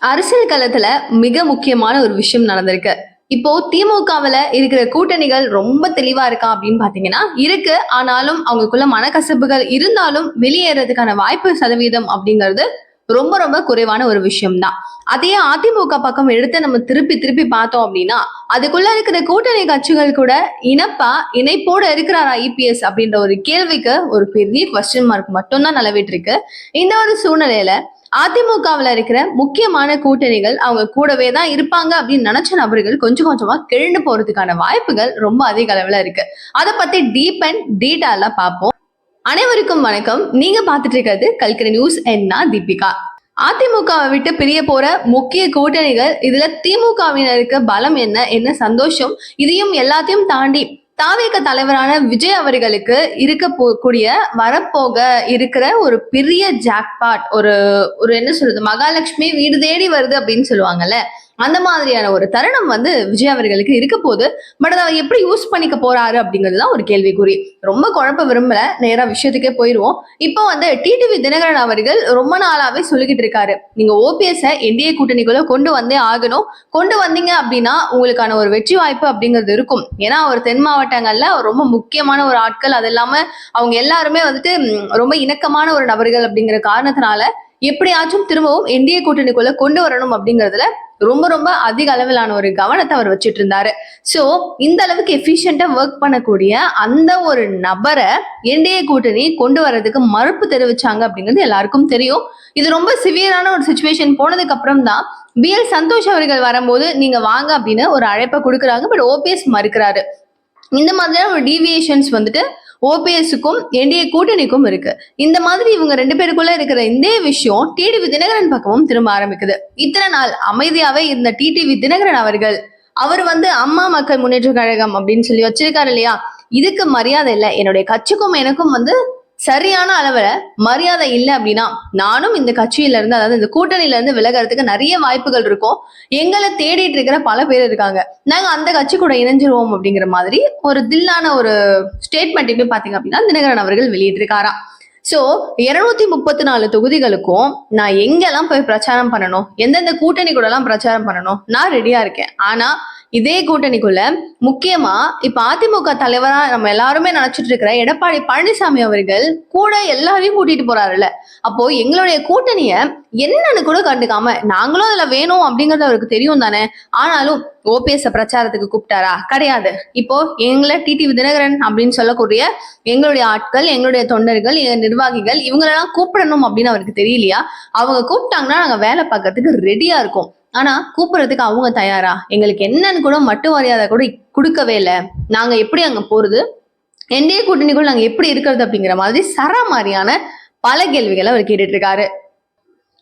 அரசியல் களத்துல மிக முக்கியமான ஒரு விஷயம் நடந்திருக்கு. இப்போ திமுகவுல இருக்கிற கூட்டணிகள் ரொம்ப தெளிவா இருக்கா அப்படின்னு பாத்தீங்கன்னா இருக்கு. ஆனாலும் அவங்களுக்குள்ள மனக்கசப்புகள் இருந்தாலும் வெளியேறதுக்கான வாய்ப்பு சதவீதம் அப்படிங்கிறது ரொம்ப ரொம்ப குறைவான ஒரு விஷயம்தான். அதையே அதிமுக பக்கம் எடுத்து நம்ம திருப்பி திருப்பி பார்த்தோம் அப்படின்னா அதுக்குள்ள இருக்கிற கூட்டணி கட்சிகள் கூட இனப்பா இணைப்போட இருக்கிறாரா ஐபிஎஸ் அப்படின்ற ஒரு கேள்விக்கு ஒரு பெரிய கொஸ்டின் மார்க் மட்டும்தான் நிலவிட்டு இருக்கு இந்த ஒரு சூழ்நிலையில அதிமுகவுல இருக்கிற முக்கியமான கூட்டணிகள் அவங்க கூடவே தான் இருப்பாங்க அப்படின்னு நினைச்ச நபர்கள் கொஞ்சம் கொஞ்சமா கிழண்டு போறதுக்கான வாய்ப்புகள் ரொம்ப அதிக அளவுல இருக்கு. அதை பத்தி டீப் அண்ட் டீட்டெயிலாக பார்ப்போம். அனைவருக்கும் வணக்கம். நீங்க பார்த்துட்டு இருக்கிறது கல்கரை நியூஸ் என்ன தீபிகா. அதிமுகவை விட்டு பிரிய போற முக்கிய கூட்டணிகள் இதுல திமுகவினருக்கு பலம் என்ன என்ன சந்தோஷம் இதையும் எல்லாத்தையும் தாண்டி தாவேக தலைவரான விஜய் அவர்களுக்கு இருக்க போகக்கூடிய வரப்போக இருக்கிற ஒரு பெரிய ஜாக்பாட் ஒரு ஒரு என்ன சொல்றது மகாலட்சுமி வீடு தேடி வருது அப்படின்னு சொல்லுவாங்கல்ல. அந்த மாதிரியான ஒரு தருணம் வந்து விஜய் அவர்களுக்கு இருக்க போகுது பட் அதை அவர் எப்படி யூஸ் பண்ணிக்க போறாரு அப்படிங்கிறது தான் ஒரு கேள்விக்குறி. ரொம்ப குழப்ப விரும்பல. நேரா விஷயத்துக்கே போயிருவோம். இப்போ வந்து டிடிவி தினகரன் அவர்கள் ரொம்ப நாளாவே சொல்லிக்கிட்டு இருக்காரு. நீங்க ஓபிஎஸ் என்டிஏ கூட்டணிக்குள்ள கொண்டு வந்தே ஆகணும். கொண்டு வந்தீங்க அப்படின்னா உங்களுக்கான ஒரு வெற்றி வாய்ப்பு அப்படிங்கிறது இருக்கும். ஏன்னா அவர் தென் மாவட்டங்கள்ல ரொம்ப முக்கியமான ஒரு ஆட்கள். அது இல்லாம அவங்க எல்லாருமே வந்துட்டு ரொம்ப இணக்கமான ஒரு நபர்கள் அப்படிங்கிற காரணத்தினால எப்படியாச்சும் திரும்பவும் என்டிஏ கூட்டணிக்குள்ள கொண்டு வரணும் அப்படிங்கிறதுல ரொம்ப ரொம்ப அதிக அளவிலான ஒரு கவனத்தை அவர் வச்சுட்டு இருந்தாரு சோ இந்த அளவுக்கு எஃபிஷியண்டா ஒர்க் பண்ணக்கூடிய அந்த ஒரு நபரை என்டிஏ கூட்டணி கொண்டு வர்றதுக்கு மறுப்பு தெரிவிச்சாங்க அப்படிங்கிறது எல்லாருக்கும் தெரியும். இது ரொம்ப சிவியரான ஒரு சுச்சுவேஷன் போனதுக்கு அப்புறம் தான் பிஎல் சந்தோஷ் அவர்கள் வரும்போது நீங்க வாங்க அப்படின்னு ஒரு அழைப்பை கொடுக்குறாங்க. பட் ஓபிஎஸ் மறுக்கிறாரு. இந்த மாதிரியான ஒரு டீவியேஷன்ஸ் வந்துட்டு ஓபிஎஸ்க்கும் என்டிஏ கூட்டணிக்கும் இருக்கு. இந்த மாதிரி இவங்க ரெண்டு பேருக்குள்ள இருக்கிற இந்த விஷயம் டிடிவி தினகரன் பக்கமும் திரும்ப ஆரம்பிக்குது. இத்தனை நாள் அமைதியாவே இருந்த டிடிவி தினகரன் அவர்கள் அவர் வந்து அம்மா மக்கள் முன்னேற்ற கழகம் அப்படின்னு சொல்லி வச்சிருக்காரு இல்லையா? இதுக்கு மரியாதை இல்லை. என்னுடைய கட்சிக்கும் எனக்கும் வந்து சரியான அளவுல மரியாதை இல்லை அப்படின்னா நானும் இந்த கட்சியில இருந்து அதாவது இந்த கூட்டணியில இருந்து விலகிறதுக்கு நிறைய வாய்ப்புகள் இருக்கும். எங்களை தேடிட்டு இருக்கிற பல பேர் இருக்காங்க. நாங்க அந்த கட்சி கூட இணைஞ்சிருவோம் அப்படிங்கிற மாதிரி ஒரு தில்லான ஒரு ஸ்டேட்மெண்ட்டுமே பாத்தீங்க அப்படின்னா தினகரன் அவர்கள் வெளியிட்டிருக்காராம். சோ இருநூத்தி முப்பத்தி நாலு தொகுதிகளுக்கும் நான் எங்கெல்லாம் போய் பிரச்சாரம் பண்ணணும்? எந்தெந்த கூட்டணி கூட எல்லாம் பிரச்சாரம் பண்ணணும்? நான் ரெடியா இருக்கேன். ஆனா இதே கூட்டணிக்குள்ள முக்கியமா இப்ப அதிமுக தலைவரா நம்ம எல்லாருமே நினைச்சிட்டு இருக்கிற எடப்பாடி பழனிசாமி அவர்கள் கூட எல்லாரையும் கூட்டிட்டு போறாருல்ல. அப்போ எங்களுடைய கூட்டணிய என்னன்னு கூட கண்டுக்காம நாங்களும் அதுல வேணும் அப்படிங்கறது அவருக்கு தெரியும் தானே. ஆனாலும் ஓபிஎஸ் பிரச்சாரத்துக்கு கூப்பிட்டாரா? கிடையாது. இப்போ எங்களை டிடிவி தினகரன் அப்படின்னு சொல்லக்கூடிய எங்களுடைய ஆட்கள் எங்களுடைய தொண்டர்கள் எங்க நிர்வாகிகள் இவங்களெல்லாம் கூப்பிடணும் அப்படின்னு அவருக்கு தெரியலையா? அவங்க கூப்பிட்டாங்கன்னா நாங்க வேலை பார்க்கறதுக்கு ரெடியா இருக்கோம். ஆனா கூப்பிடுறதுக்கு அவங்க தயாரா? எங்களுக்கு என்னன்னு கூட மட்டு மரியாதை கூட கொடுக்கவே இல்லை. நாங்க எப்படி அங்க போறது? என்டைய கூட்டணிக்குள் நாங்க எப்படி இருக்கிறது அப்படிங்கிற மாதிரி சர மாதிரியான பல கேள்விகளை அவர் கேட்டுட்டு இருக்காரு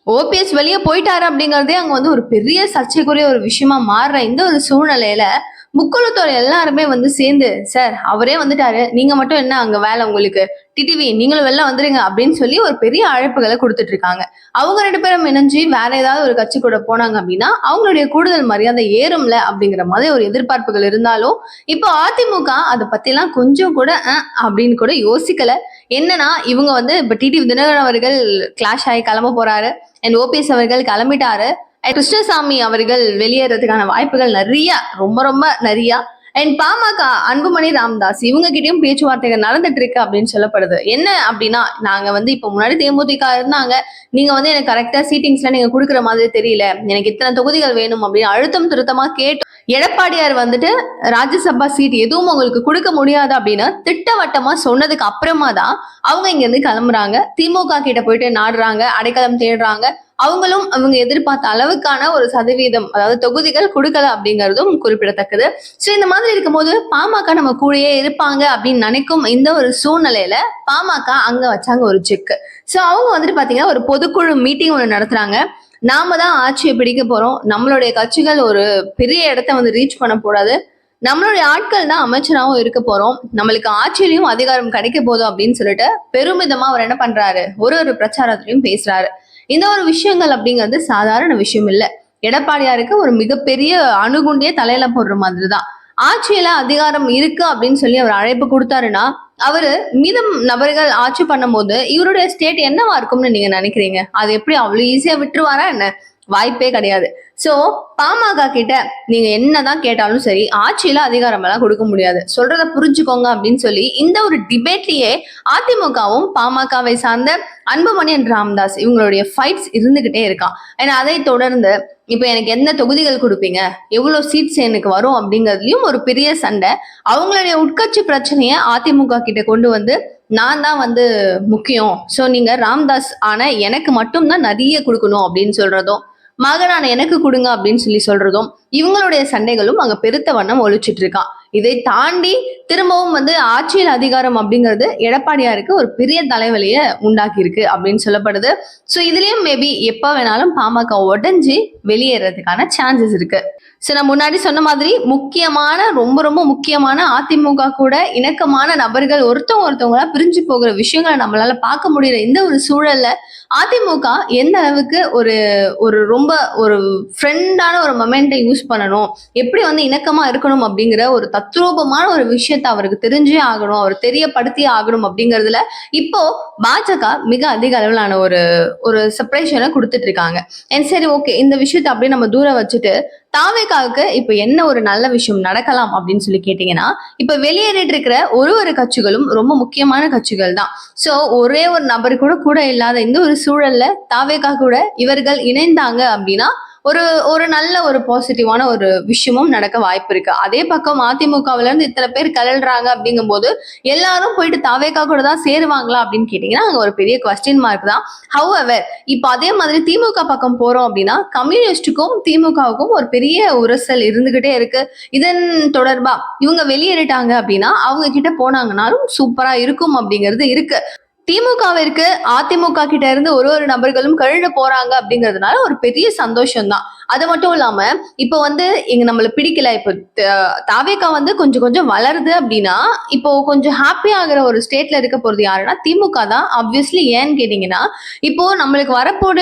ஓபிஎஸ் வெளியே போயிட்டாரு அப்படிங்கறதே அங்க வந்து ஒரு பெரிய சர்ச்சைக்குரிய ஒரு விஷயமா மாறுற இந்த ஒரு சூழ்நிலையில முக்குளத்தோர் எல்லாருமே வந்து சேர்ந்து சார் அவரே வந்துட்டாரு. நீங்க மட்டும் என்ன அங்க வேலை உங்களுக்கு? டிடிவி நீங்களும் வெளில வந்துருங்க. அப்படின்னு சொல்லி ஒரு பெரிய அழைப்புகளை கொடுத்துட்டு இருக்காங்க. அவங்க ரெண்டு பேரும் இணைஞ்சு வேற ஏதாவது ஒரு கட்சி கூட போனாங்க அப்படின்னா அவங்களுடைய கூடுதல் மரியாதை ஏறும்ல அப்படிங்கிற மாதிரி ஒரு எதிர்பார்ப்புகள் இருந்தாலும் இப்போ அதிமுக அதை பத்திலாம் கொஞ்சம் கூட அப்படின்னு கூட யோசிக்கல. என்னன்னா இவங்க வந்து இப்ப டிடிவி தினகரன் அவர்கள் கிளாஷ் ஆகி கிளம்ப போறாரு. அண்ட் ஓபிஎஸ் அவர்கள் கிளம்பிட்டாரு. கிருஷ்ணசாமி அவர்கள் வெளியேறதுக்கான வாய்ப்புகள் நிறைய ரொம்ப ரொம்ப நிறைய. அண்ட் பாமக அன்புமணி ராம்தாஸ் இவங்க கிட்டயும் பேச்சுவார்த்தைகள் நடந்துட்டு இருக்கு அப்படின்னு சொல்லப்படுது. என்ன அப்படின்னா நாங்க வந்து இப்ப முன்னாடி தேமுதிக இருந்தாங்க. நீங்க வந்து எனக்கு கரெக்டா சீட்டிங்ஸ்ல நீங்க கொடுக்குற மாதிரி தெரியல. எனக்கு இத்தனை தொகுதிகள் வேணும் அப்படின்னு அழுத்தம் திருத்தமா கேட்டு எடப்பாடியார் வந்துட்டு ராஜ்யசபா சீட் எதுவும் உங்களுக்கு கொடுக்க முடியாது அப்படின்னு திட்டவட்டமா சொன்னதுக்கு அப்புறமா தான் அவங்க இங்க இருந்து கிளம்புறாங்க. திமுக கிட்ட போயிட்டு நாடுறாங்க அடைக்கலம் தேடுறாங்க. அவங்களும் அவங்க எதிர்பார்த்த அளவுக்கான ஒரு சதவீதம் அதாவது தொகுதிகள் கொடுக்கல அப்படிங்கறதும் குறிப்பிடத்தக்கது. சோ இந்த மாதிரி இருக்கும்போது பாமக நம்ம கூடயே இருப்பாங்க அப்படின்னு நினைக்கும் இந்த ஒரு சூழ்நிலையில பாமக அங்க வச்சாங்க ஒரு செக் சோ அவங்க வந்துட்டு பாத்தீங்கன்னா ஒரு பொதுக்குழு மீட்டிங் ஒன்று நடத்துறாங்க. நாம தான் ஆட்சியை பிடிக்க போறோம். நம்மளுடைய கட்சிகள் ஒரு பெரிய இடத்த வந்து ரீச் பண்ண கூடாது நம்மளுடைய ஆட்கள் தான் அமைச்சராகவும் இருக்க போறோம். நம்மளுக்கு ஆட்சியிலையும் அதிகாரம் கிடைக்க போதும் அப்படின்னு சொல்லிட்டு பெருமிதமா அவர் என்ன பண்றாரு? ஒரு ஒரு பிரச்சாரத்திலையும் பேசுறாரு. இந்த ஒரு விஷயங்கள் அப்படிங்கிறது சாதாரண விஷயம் இல்லை. எடப்பாடியாருக்கு ஒரு மிகப்பெரிய அணுகுண்டிய தலையில போடுற மாதிரி தான் ஆட்சியில அதிகாரம் இருக்கு அப்படின்னு சொல்லி அவர் அழைப்பு கொடுத்தாருன்னா அவரு மீதம் நபர்கள் ஆட்சி பண்ணும்போது இவருடைய ஸ்டேட் என்னவா இருக்கும்னு நீங்க நினைக்கிறீங்க? அது எப்படி அவ்வளவு ஈஸியா விட்டுருவாரா என்ன? வாய்ப்பே கிடையாது. சோ பாமக கிட்ட நீங்க என்னதான் கேட்டாலும் சரி ஆட்சியில அதிகாரம் எல்லாம் கொடுக்க முடியாது. சொல்றத புரிஞ்சுக்கோங்க அப்படின்னு சொல்லி இந்த ஒரு டிபேட்லயே அதிமுகவும் பாமகவை சார்ந்த அன்புமணி அண்ட் ராம்தாஸ் இவங்களுடைய ஃபைட்ஸ் இருந்துகிட்டே இருக்கான் ஏன்னா அதை தொடர்ந்து இப்ப எனக்கு எந்த தொகுதிகள் கொடுப்பீங்க? எவ்வளவு சீட்ஸ் எனக்கு வரும் அப்படிங்கறதுலயும் ஒரு பெரிய சண்டை. அவங்களுடைய உட்கட்சி பிரச்சனைய அதிமுக கிட்ட கொண்டு வந்து நான் தான் வந்து முக்கியம். ஸோ நீங்க ராம்தாஸ் ஆன எனக்கு மட்டும்தான் நிறைய கொடுக்கணும் அப்படின்னு சொல்றதும் மகனான எனக்கு கொடுங்க அப்படின்னு சொல்லி சொல்றதும் இவங்களுடைய சண்டைகளும் அங்க பெருத்த வண்ணம் ஒழிச்சிட்டு இருக்கான் இதை தாண்டி திரும்பவும் வந்து ஆட்சியில் அதிகாரம் அப்படிங்கிறது எடப்பாடியாருக்கு ஒரு பெரிய தலைவலியை உண்டாக்கி இருக்கு அப்படின்னு சொல்லப்படுது. ஸோ இதுலயும் மேபி எப்ப வேணாலும் பாமக உடஞ்சி வெளியேறதுக்கான சான்சஸ் இருக்கு. ஸோ நான் முன்னாடி சொன்ன மாதிரி முக்கியமான ரொம்ப ரொம்ப முக்கியமான அதிமுக கூட இணக்கமான நபர்கள் ஒருத்தவங்க ஒருத்தவங்களா பிரிஞ்சு போகிற விஷயங்களை நம்மளால பார்க்க முடியற இந்த ஒரு சூழல்ல அதிமுக எந்த அளவுக்கு ஒரு ஒரு ரொம்ப ஒரு ஃப்ரெண்டான ஒரு மொமெண்ட்டை யூஸ் பண்ணணும். எப்படி வந்து இணக்கமா இருக்கணும் அப்படிங்கிற ஒரு தத்ரூபமான ஒரு விஷயத்தை அவருக்கு தெரிஞ்சே ஆகணும். அவர் தெரியப்படுத்தியே ஆகணும் அப்படிங்கிறதுல இப்போ பாஜக மிக அதிக அளவிலான ஒரு ஒரு செப்பரேஷனை கொடுத்துட்டு இருக்காங்க அண்ட் சரி ஓகே இந்த விஷயத்தை அப்படியே நம்ம தூரம் வச்சுட்டு தாவேக்காவுக்கு இப்ப என்ன ஒரு நல்ல விஷயம் நடக்கலாம் அப்படின்னு சொல்லி கேட்டீங்கன்னா இப்ப வெளியேறிட்டு இருக்கிற ஒரு ஒரு கட்சிகளும் ரொம்ப முக்கியமான கட்சிகள் தான். சோ ஒரே ஒரு நபர் கூட கூட இல்லாத இந்த ஒரு சூழல்ல தாவேகா கூட இவர்கள் இணைந்தாங்க அப்படின்னா ஒரு ஒரு நல்ல ஒரு பாசிட்டிவான ஒரு விஷயமும் நடக்க வாய்ப்பு இருக்கு. அதே பக்கம் அதிமுகவுல இருந்து இத்தனை பேர் கலல்றாங்க அப்படிங்கும்போது எல்லாரும் போயிட்டு தாவேகா கூட தான் சேருவாங்களா அப்படின்னு கேட்டீங்கன்னா அங்க ஒரு பெரிய கொஸ்டின் மார்க் தான். ஹவ் எவர் இப்போ அதே மாதிரி திமுக பக்கம் போறோம் அப்படின்னா கம்யூனிஸ்டுக்கும் திமுகவுக்கும் ஒரு பெரிய உரசல் இருந்துகிட்டே இருக்கு. இதன் தொடர்பா இவங்க வெளியேறிட்டாங்க அப்படின்னா அவங்க கிட்ட போனாங்கனாலும் சூப்பரா இருக்கும் அப்படிங்கிறது இருக்கு. திமுகவிற்கு அதிமுக கிட்ட இருந்து ஒரு ஒரு நபர்களும் கழுட போறாங்க அப்படிங்கிறதுனால ஒரு பெரிய சந்தோஷம் தான் அது மட்டும் இல்லாம இப்போ வந்து இங்க நம்மள பிடிக்கல. இப்போ தாவேக்கா தாவேகா வந்து கொஞ்சம் கொஞ்சம் வளருது அப்படின்னா இப்போ கொஞ்சம் ஹாப்பி ஆகுற ஒரு ஸ்டேட்ல இருக்க போறது யாருன்னா திமுக தான். ஆப்வியஸ்லி ஏன்னு கேட்டீங்கன்னா இப்போ நம்மளுக்கு வரப்போற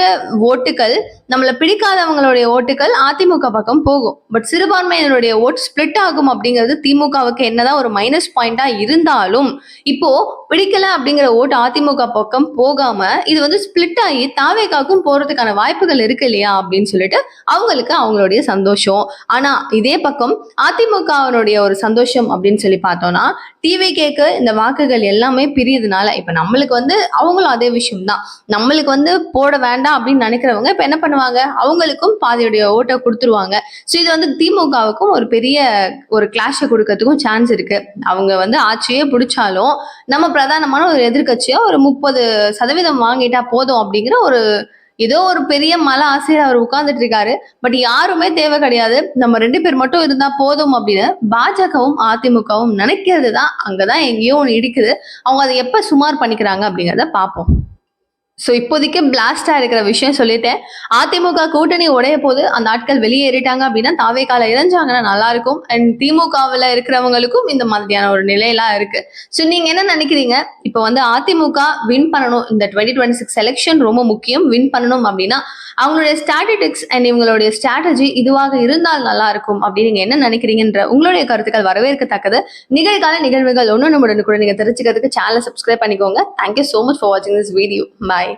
ஓட்டுகள் நம்மள பிடிக்காதவங்களுடைய ஓட்டுகள் அதிமுக பக்கம் போகும். பட் சிறுபான்மையினருடைய ஓட்டு ஸ்பிளிட் ஆகும் அப்படிங்கிறது திமுகவுக்கு என்னதான் ஒரு மைனஸ் பாயிண்டா இருந்தாலும் இப்போ பிடிக்கல அப்படிங்கிற ஓட்டு அதிமுக பக்கம் போகாம இது வந்து ஸ்பிளிட் ஆகி தாவேக்காக்கும் போறதுக்கான வாய்ப்புகள் இருக்கு இல்லையா அப்படின்னு சொல்லிட்டு அவங்களுக்கு அவங்களுடைய சந்தோஷம். ஆனா இதே பக்கம் அதிமுகவினுடைய ஒரு சந்தோஷம் அப்படின்னு சொல்லி பார்த்தோம்னா டிவிகேக்கு இந்த வாக்குகள் எல்லாமே பிரியதுனால இப்ப நம்மளுக்கு வந்து அவங்களும் அதே விஷயம் தான் நம்மளுக்கு வந்து போட வேண்டாம் அப்படின்னு நினைக்கிறவங்க இப்ப என்ன பண்ணுவாங்க? அவங்களுக்கும் பாதியுடைய ஓட்டை கொடுத்துருவாங்க. ஸோ இது வந்து திமுகவுக்கும் ஒரு பெரிய ஒரு கிளாஷை கொடுக்கறதுக்கும் சான்ஸ் இருக்கு. அவங்க வந்து ஆட்சியே பிடிச்சாலும் நம்ம பிரதானமான ஒரு எதிர்கட்சியா ஒரு முப்பது சதவீதம் வாங்கிட்டா போதும் அப்படிங்கிற ஒரு ஏதோ ஒரு பெரிய மலை ஆசையில் அவர் உட்கார்ந்துட்டு இருக்காரு பட் யாருமே தேவை கிடையாது. நம்ம ரெண்டு பேர் மட்டும் இருந்தா போதும் அப்படின்னு பாஜகவும் அதிமுகவும் நினைக்கிறது தான் அங்கதான் எங்கேயோ ஒன்று இடிக்குது. அவங்க அதை எப்ப சுமார் பண்ணிக்கிறாங்க அப்படிங்கிறத பார்ப்போம். ஸோ இப்போதைக்கு பிளாஸ்டா இருக்கிற விஷயம் சொல்லிட்டேன். அதிமுக கூட்டணி உடைய போது அந்த ஆட்கள் வெளியேறிட்டாங்க அப்படின்னா தாவேக்கால இறைஞ்சாங்கன்னா நல்லா இருக்கும். அண்ட் திமுகவில் இருக்கிறவங்களுக்கும் இந்த மாதிரியான ஒரு நிலையெல்லாம் இருக்கு. ஸோ நீங்க என்ன நினைக்கிறீங்க? இப்போ வந்து அதிமுக வின் பண்ணணும். இந்த டுவெண்ட்டி டுவெண்ட்டி சிக்ஸ் எலெக்ஷன் ரொம்ப முக்கியம். வின் பண்ணணும் அப்படின்னா அவங்களுடைய ஸ்ட்ராட்டஜிக்ஸ் அண்ட் இவங்களுடைய ஸ்ட்ராட்டஜி இதுவாக இருந்தால் நல்லா இருக்கும் அப்படின்னு நீங்க என்ன நினைக்கிறீங்கன்ற உங்களுடைய கருத்துக்கள் வரவேற்கத்தக்கது. நிகழ்கால நிகழ்வுகள் ஒன்று நம்முடன் கூட நீங்க தெரிஞ்சுக்கிறதுக்கு சேனலை சப்ஸ்கிரைப் பண்ணிக்கோங்க. Thank you so much for வாட்சிங் திஸ் வீடியோ பாய்